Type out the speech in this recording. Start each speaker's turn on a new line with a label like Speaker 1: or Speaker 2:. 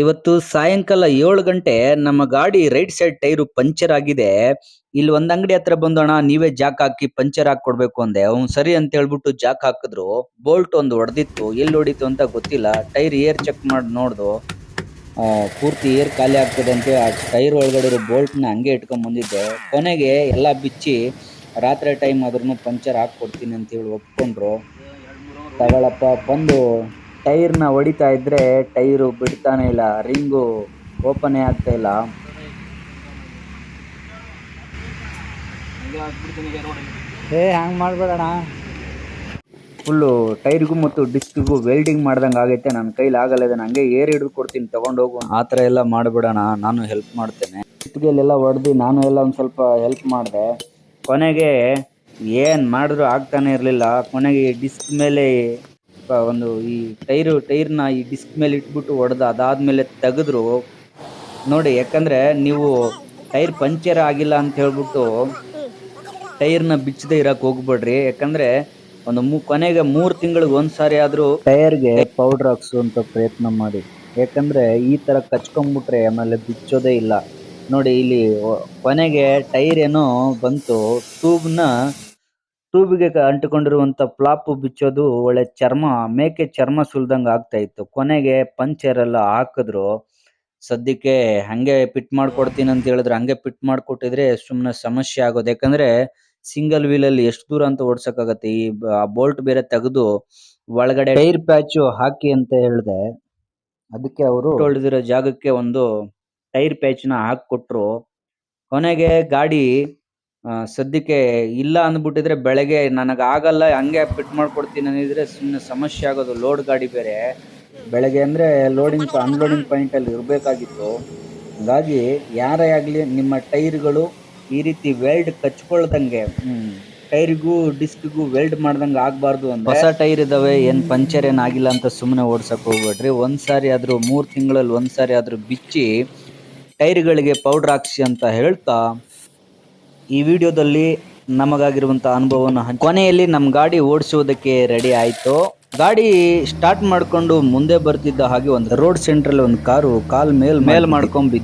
Speaker 1: ಇವತ್ತು ಸಾಯಂಕಾಲ ಏಳು ಗಂಟೆ ನಮ್ಮ ಗಾಡಿ ರೈಟ್ ಸೈಡ್ ಟೈರು ಪಂಚರ್ ಆಗಿದೆ. ಇಲ್ಲಿ ಒಂದ್ ಅಂಗಡಿ ಹತ್ರ ಬಂದೋಣ, ನೀವೇ ಜಾಕ್ ಹಾಕಿ ಪಂಚರ್ ಹಾಕಿ ಕೊಡ್ಬೇಕು ಅಂದೆ. ಅವ್ನ್ ಸರಿ ಅಂತ ಹೇಳ್ಬಿಟ್ಟು ಜಾಕ್ ಹಾಕಿದ್ರು. ಬೋಲ್ಟ್ ಒಂದು ಹೊಡೆದಿತ್ತು ಎಲ್ಲಿ ಹೊಡಿತು ಅಂತ ಗೊತ್ತಿಲ್ಲ. ಟೈರ್ ಏರ್ ಚೆಕ್ ಮಾಡಿ ನೋಡ್ದು. ಪೂರ್ತಿ ಏರ್ ಖಾಲಿ ಆಗ್ತದೆ ಅಂತ ಆ ಟೈರ್ ಒಳಗಡೆ ಇರೋ ನ ಹಂಗೆ ಇಟ್ಕೊಂಡ್ ಬಂದಿದ್ದೆ. ಕೊನೆಗೆ ಎಲ್ಲ ಬಿಚ್ಚಿ ರಾತ್ರಿ ಟೈಮ್ ಆದ್ರೂ ಪಂಚರ್ ಹಾಕಿ ಕೊಡ್ತೀನಿ ಅಂತ ಹೇಳಿ ಒಪ್ಕೊಂಡ್ರು. ತಗೊಳಪ್ಪ, ಬಂದು ಟೈರ್ನ ಹೊಡಿತಾ ಇದ್ರೆ ಟೈರು ಬಿಡ್ತಾನೆ ಇಲ್ಲ ರಿಂಗು ಓಪನೇ ಆಗ್ತಾ ಇಲ್ಲ. ಏ ಹಂಗ್ ಮಾಡ್ಬೇಡಣ ಫುಲ್ಲು ಟೈರ್ಗೂ ಮತ್ತು ಡಿಸ್ಕ್ಗೂ ವೆಲ್ಡಿಂಗ್ ಮಾಡ್ದಂಗೆ ಆಗೈತೆ ನನ್ನ ಕೈಲಿ ಆಗಲ್ಲ ಇದನ್ನ ಹಂಗೆ ಏರ್ ಹಿಡಿದು ಕೊಡ್ತೀನಿ ತೊಗೊಂಡೋಗು ಆ ಥರ ಎಲ್ಲ ಮಾಡ್ಬಿಡೋಣ ನಾನು ಹೆಲ್ಪ್ ಮಾಡ್ತೇನೆ. ಇಟ್ಗೆಲೆಲ್ಲ ಹೊಡೆದು ನಾನು ಎಲ್ಲ ಒಂದು ಸ್ವಲ್ಪ ಹೆಲ್ಪ್ ಮಾಡಿದೆ. ಕೊನೆಗೆ ಏನು ಮಾಡಿದ್ರು ಆಗ್ತಾನೆ ಇರಲಿಲ್ಲ ಕೊನೆಗೆ ಡಿಸ್ಕ್ ಮೇಲೆ ಒಂದು ಈ ಟೈರು, ಟೈರ್ನ ಈ ಡಿಸ್ಕ್ ಮೇಲೆ ಇಟ್ಬಿಟ್ಟು ಹೊಡೆದು ಅದಾದ್ಮೇಲೆ ತೆಗೆದ್ರು. ನೋಡಿ, ಯಾಕಂದ್ರೆ ನೀವು ಟೈರ್ ಪಂಚರ್ ಆಗಿಲ್ಲ ಅಂತ ಹೇಳ್ಬಿಟ್ಟು ಟೈರ್ನ ಬಿಚ್ಚದೆ ಇರಕ್ ಹೋಗ್ಬೇಡ್ರಿ. ಯಾಕಂದ್ರೆ ಒಂದು ಮೂ, ಕೊನೆಗೆ ಮೂರು ತಿಂಗಳಿಗೆ ಒಂದ್ಸಾರಿ ಆದ್ರೂ ಟೈರ್ಗೆ ಪೌಡರ್ ಹಾಕ್ಸುವಂತ ಪ್ರಯತ್ನ ಮಾಡಿ. ಯಾಕಂದ್ರೆ ಈ ತರ ಕಚ್ಕೊಂಡ್ಬಿಟ್ರೆ ಆಮೇಲೆ ಬಿಚ್ಚೋದೇ ಇಲ್ಲ. ನೋಡಿ, ಇಲ್ಲಿ ಕೊನೆಗೆ ಟೈರ್ ಏನೋ ಬಂತು, ಟ್ಯೂಬ್ನ ಟ್ಯೂಬ್ಗೆ ಅಂಟಿಕೊಂಡಿರುವಂತ ಫ್ಲಾಪ್ ಬಿಚ್ಚೋದು ಒಳ್ಳೆ ಚರ್ಮ, ಮೇಕೆ ಚರ್ಮ ಸುಲ್ದಂಗ ಆಗ್ತಾ ಇತ್ತು. ಕೊನೆಗೆ ಪಂಚರ್ ಎಲ್ಲ ಹಾಕಿದ್ರು. ಸದ್ಯಕ್ಕೆ ಹಂಗೆ ಫಿಟ್ ಮಾಡ್ಕೊಡ್ತೀನಿ ಅಂತ ಹೇಳಿದ್ರೆ ಹಂಗೆ ಫಿಟ್ ಮಾಡ್ಕೊಟ್ಟಿದ್ರೆ ಸುಮ್ನೆ ಸಮಸ್ಯೆ ಆಗೋದು. ಯಾಕಂದ್ರೆ ಸಿಂಗಲ್ ವೀಲ್ ಅಲ್ಲಿ ಎಷ್ಟು ದೂರ ಅಂತ ಓಡ್ಸಕ್ಕಾಗತ್ತೆ. ಈ ಬೋಲ್ಟ್ ಬೇರೆ ತೆಗೆದು ಒಳಗಡೆ ಟೈರ್ ಪ್ಯಾಚ್ ಹಾಕಿ ಅಂತ ಹೇಳ್ದೆ. ಅದಕ್ಕೆ ಅವರು ಹೊಡೆದಿರೋ ಜಾಗಕ್ಕೆ ಒಂದು ಟೈರ್ ಪ್ಯಾಚ್ನ ಹಾಕೊಟ್ರು ಕೊನೆಗೆ ಗಾಡಿ ಸದ್ಯಕ್ಕೆ ಇಲ್ಲ ಅಂದ್ಬಿಟ್ಟಿದ್ರೆ ಬೆಳಗ್ಗೆ ನನಗೆ ಆಗಲ್ಲ ಹಂಗೆ ಫಿಟ್ ಮಾಡ್ಕೊಡ್ತೀನಿ ಅನ್ನಿದ್ರೆ ಸುಮ್ಮನೆ ಸಮಸ್ಯೆ ಆಗೋದು. ಲೋಡ್ ಗಾಡಿ ಬೇರೆ. ಬೆಳಗ್ಗೆ ಅಂದರೆ ಲೋಡಿಂಗ್ ಅನ್ಲೋಡಿಂಗ್ ಪಾಯಿಂಟ್ ಅಲ್ಲಿ ಇರಬೇಕಾಗಿತ್ತು. ಹಾಗಾಗಿ ಯಾರೇ ಆಗಲಿ ನಿಮ್ಮ ಟೈರ್ಗಳು ಈ ರೀತಿ ವೆಲ್ಡ್ ಕಚ್ಕೊಳ್ದಂಗೆ ಟೈರ್ಗೂ ಡಿಸ್ಕ್ಗೂ ವೆಲ್ಡ್ ಮಾಡ್ದಂಗೆ ಆಗಬಾರ್ದು ಅಂತ ಹೊಸ ಟೈರ್ ಇದಾವೆ, ಏನು ಪಂಚರ್ ಏನು ಆಗಿಲ್ಲ ಅಂತ ಸುಮ್ಮನೆ ಓಡ್ಸಕ್ ಹೋಗ್ಬೇಡ್ರಿ. ಒಂದು ಸಾರಿ ಆದರೂ, ಮೂರು ತಿಂಗಳಲ್ಲಿ ಒಂದು ಸಾರಿ ಆದ್ರೂ ಬಿಚ್ಚಿ ಟೈರ್ಗಳಿಗೆ ಪೌಡರ್ ಹಾಕ್ಸಿ ಅಂತ ಹೇಳ್ತಾ ಈ ವಿಡಿಯೋದಲ್ಲಿ ನಮಗಾಗಿರುವಂತ ಅನುಭವವನ್ನು ಕೊನೆಯಲ್ಲಿ ನಮ್ಮ ಗಾಡಿ ಓಡಿಸುವುದಕ್ಕೆ ರೆಡಿ ಆಯ್ತು. ಗಾಡಿ ಸ್ಟಾರ್ಟ್ ಮಾಡ್ಕೊಂಡು ಮುಂದೆ ಬರ್ತಿದ್ದ ಹಾಗೆ ಒಂದು ರೋಡ್ ಸೆಂಟ್ರಲ್ಲಿ ಒಂದು ಕಾರು ಕಾಲ್ ಮೇಲ್ ಮೇಲ್ ಮಾಡ್ಕೊಂಡ್ ಬಿದ್ದು